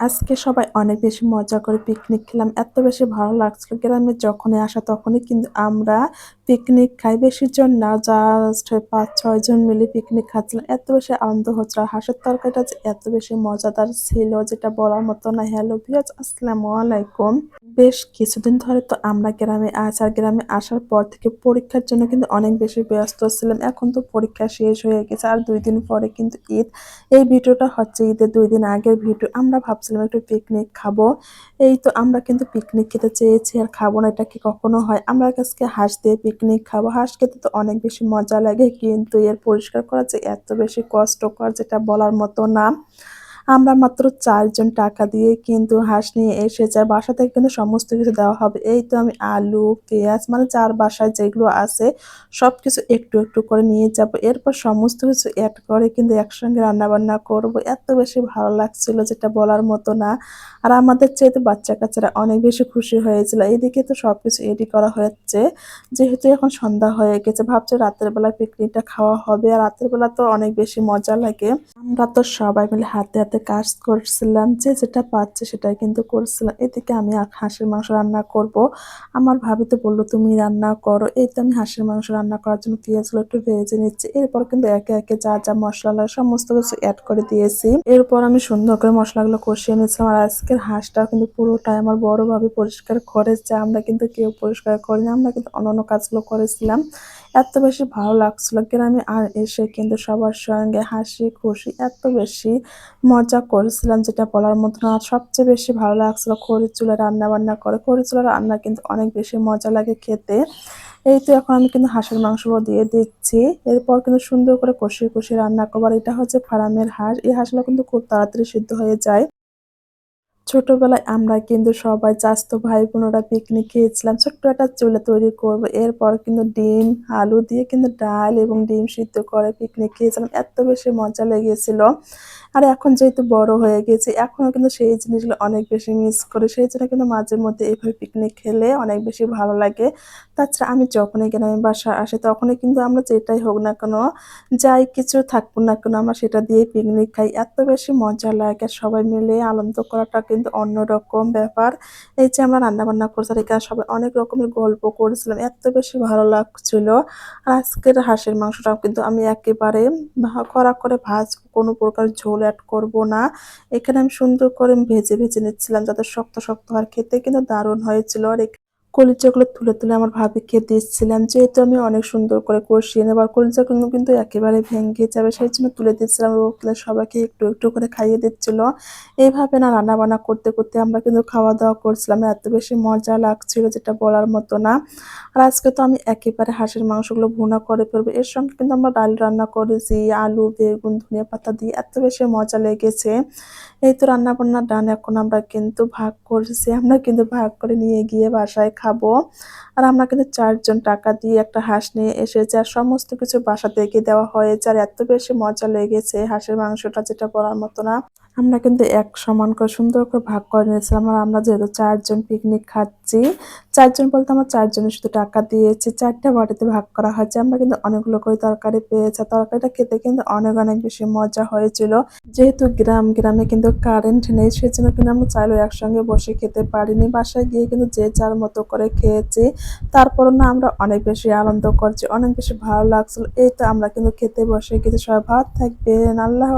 আজকে সবাই অনেক বেশি মজা করে পিকনিক খেলাম। এত বেশি ভালো লাগছিল। গ্রামে যখনই আসা তখনই, কিন্তু আমরা পিকনিক খাই। বেশি জন না জাস্ট ৫-৬ জন মিলে পিকনিক খাচ্ছিলাম। এত বেশি আনন্দ হচ্ছিল। হাঁসের তরকারিটা যে এত বেশি মজাদার ছিল যেটা বলার মতো না। হ্যালো ভিয়াজ আসসালামু আলাইকুম। বেশ কিছুদিন ধরে তো আমরা গ্রামে আছি। আর গ্রামে আসার পর থেকে পরীক্ষার জন্য কিন্তু অনেক বেশি ব্যস্ত ছিলাম। এখন তো পরীক্ষা শেষ হয়ে গেছে। আর দুই দিন পরে কিন্তু ঈদ। এই ভিডিওটা হচ্ছে ঈদের দুই দিন আগের ভিডিও। আমরা ভাবছিলাম একটু পিকনিক খাব। এই তো আমরা কিন্তু পিকনিক খেতে চেয়েছি আর খাব না, এটা কি কখনো হয়? আমরা আজকে হাঁস দিয়ে পিকনিক খাব। হাঁস খেতে তো অনেক বেশি মজা লাগে কিন্তু এর পরিষ্কার করা যে এত বেশি কষ্টকর যেটা বলার মতো না। আমরা মাত্র চারজন টাকা দিয়ে কিন্তু হাঁস নিয়ে এসে আর বাসা থেকে কিন্তু সমস্ত কিছু দেওয়া হবে। এই তো আমি আলু, পেঁয়াজ মানে চার বাসায় যেগুলো আছে সব কিছু একটু, একটু করে নিয়ে যাব। এরপর সমস্ত কিছু অ্যাড করে কিন্তু একসঙ্গে রান্নাবান্না করব। এত বেশি ভালো লাগছিল যেটা বলার মতো না। আর আমাদের চাইতে বাচ্চা-কাচ্চারা অনেক বেশি খুশি হয়েছিল। এদিকে তো সব কিছু এডি করা হচ্ছে। যেহেতু এখন সন্ধ্যা হয়ে গেছে ভাবছে রাতের বেলা পিকনিকটা খাওয়া হবে। আর রাতের বেলা তো অনেক বেশি মজা লাগে। আমরা তো সবাই মিলে হাতে, হাতে কাজ করছিলাম। যে যেটা পাচ্ছে সেটাই কিন্তু করছিলাম। এদিকে আমি হাঁসের মাংস রান্না করব। আমার ভাবি তো বলল তুমি রান্না করো। এই তো আমি হাঁসের মাংস রান্না করার জন্য পেঁয়াজগুলো একটু ভেজে নিচ্ছি। এরপর কিন্তু একে, একে যা, যা মশলা লাগে সমস্ত কিছু অ্যাড করে দিয়েছি। এরপর আমি সুন্দর করে মসলাগুলো কষিয়ে নিয়েছিলাম। আর আজকের হাঁসটা কিন্তু পুরোটাই আমার বড় ভাবি পরিষ্কার করেছে। আমরা কিন্তু কেউ পরিষ্কার করিনি। আমরা কিন্তু অন্যান্য কাজগুলো করেছিলাম। এত বেশি ভালো লাগছিল গ্রামে আর এসে কিন্তু সবার সঙ্গে হাসি খুশি এত বেশি মজা করেছিলাম যেটা বলার মতো না। সবচেয়ে বেশি ভালো লাগছিল খড়ির চুলা রান্না বান্না করে। খড়ি চুলার রান্না কিন্তু অনেক বেশি মজা লাগে খেতে। এই তো এখন আমি কিন্তু হাঁসের মাংসগুলো দিয়ে দিচ্ছি। এরপর কিন্তু সুন্দর করে কষিয়ে, কষিয়ে রান্না করবার এটা হচ্ছে ফার্মের হাঁস। এই হাঁসগুলো কিন্তু খুব তাড়াতাড়ি সিদ্ধ হয়ে যায়। ছোটবেলায় আমরা কিন্তু সবাই চাচাতো ভাই বোনেরা পিকনিক খেয়েছিলাম। ছোট্ট একটা চুলা তৈরি করব। এরপর কিন্তু ডিম, আলু দিয়ে কিন্তু ডাল এবং ডিম সিদ্ধ করে পিকনিক খেয়েছিলাম। এত বেশি মজা লেগেছিল। আর এখন যেহেতু বড় হয়ে গেছে এখনও কিন্তু সেই জিনিসগুলো অনেক বেশি মিস করে। সেই জন্য কিন্তু মাঝে মধ্যে এভাবে পিকনিক খেলে অনেক বেশি ভালো লাগে। তাছাড়া আমি যখনই গ্রামের বাসা আসি, তখনই কিন্তু আমরা যেটাই হোক না কেন, যাই কিছু থাকব না কেন, আমরা সেটা দিয়ে পিকনিক খাই। এত বেশি মজা লাগে। সবাই মিলে আনন্দ করাটা কিন্তু অন্যরকম ব্যাপার। এই যে আমরা রান্নাবান্না করছি এখানে সবাই অনেক রকমের গল্প করেছিলাম, এত বেশি ভালো লাগছিল। আর আজকের হাঁসের মাংসটাও কিন্তু আমি একেবারে খরা করে ভাজ, কোনো প্রকার ঝোল অ্যাড করব না। এখানে আমি সুন্দর করে ভেজে ভেজে নিচ্ছিলাম যাতে শক্ত শক্ত আর খেতে কিন্তু দারুণ হয়েছিল। আর কলিজাগুলো তুলে তুলে আমার ভাবিকে দিচ্ছিলাম। যেহেতু আমি অনেক সুন্দর করে কষিয়ে নেবার কলিজাগুলো কিন্তু একেবারে ভেঙে যাবে, সেই জন্য তুলে দিচ্ছিলাম ও সবাইকে একটু একটু করে খাইয়ে দিচ্ছিল। এইভাবে না রান্না বান্না করতে করতে আমরা কিন্তু খাওয়া দাওয়া করছিলাম, এত বেশি মজা লাগছিল যেটা বলার মতো না। আর আজকে তো আমি একেবারে হাঁসের মাংসগুলো ভুনা করে ফেলব, এর সঙ্গে কিন্তু আমরা ডাল রান্না করেছি, আলু, বেগুন, ধনিয়া পাতা দিয়ে এত বেশি মজা লেগেছে। এই তো রান্না বান্না ডান এখন আমরা কিন্তু ভাগ করেছি, আমরা কিন্তু ভাগ করে নিয়ে গিয়ে বাসায় খাব। আর আমরা কিন্তু চারজন টাকা দিয়ে একটা হাঁস নিয়ে এসেছি আর সমস্ত কিছু বাসা থেকে দেওয়া হয়েছে আর এত বেশি মজা লেগেছে হাঁসের মাংসটা যেটা বলার মতো না। আমরা কিন্তু এক সমান করে সুন্দর করে ভাগ করে নিয়েছিলাম আর আমরা যেহেতু চারজন পিকনিক খাচ্ছি, চারজন বলতে আমরা চারজনের শুধু টাকা দিয়েছি, চারটা বাটিতে ভাগ করা হয়েছে। আমরা কিন্তু অনেকগুলো করে তরকারি পেয়েছি। তরকারিটা খেতে কিন্তু অনেক অনেক বেশি মজা হয়েছিল। যেহেতু গ্রাম, গ্রামে কিন্তু কারেন্ট নেই, সেজন্য কিন্তু আমরা চাইলেও একসঙ্গে বসে খেতে পারিনি। বাসায় গিয়ে কিন্তু যে যার মতো করে খেয়েছি। তারপর না আমরা অনেক বেশি আনন্দ করছি, অনেক বেশি ভালো লাগছিল। এই তো আমরা কিন্তু খেতে বসে গেছি। সবাই ভাত থাকবেন। আল্লাহ